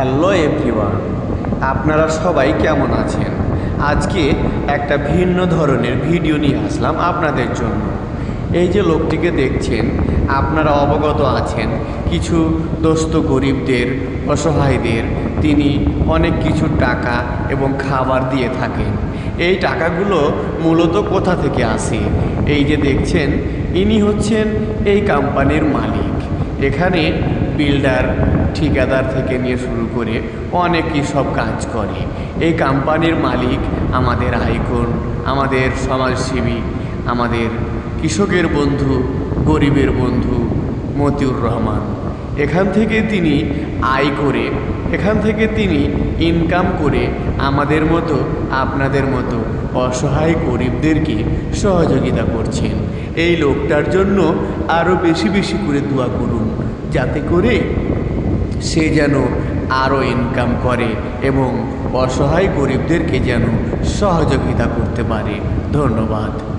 Hello everyone, আপনারা সবাই কেমন আছেন? আজকে একটা ভিন্ন ধরনের ভিডিও নিয়ে আসলাম আপনাদের জন্য। এই যে লোকটিকে দেখছেন, আপনারা অবগত আছেন, কিছু দোস্ত গরিবদের, অসহায়দের, তিনি অনেক কিছু টাকা এবং খাবার দিয়ে থাকেন। এই টাকাগুলো মূলত কোথা থেকে আসে? এই যে দেখছেন, ইনি হচ্ছেন এই কোম্পানির মালিক। এখানে বিল্ডার ঠিকাদার থেকে নিয়ে শুরু করে অনেকই সব কাজ করে। এই কোম্পানির মালিক আমাদের আইকন, আমাদের সমাজসেবী, আমাদের কৃষকের বন্ধু, গরিবের বন্ধু মতিউর রহমান। এখান থেকে তিনি আয় করে, এখান থেকে তিনি ইনকাম করে আমাদের মতো, আপনাদের মতো অসহায় গরিবদেরকে সহযোগিতা করছেন। এই লোকটার জন্য আরও বেশি বেশি করে দোয়া করুন। যাতে করে সে যেন আরও ইনকাম করে এবং অসহায় গরিবদেরকে যেন সহযোগিতা করতে পারে। ধন্যবাদ।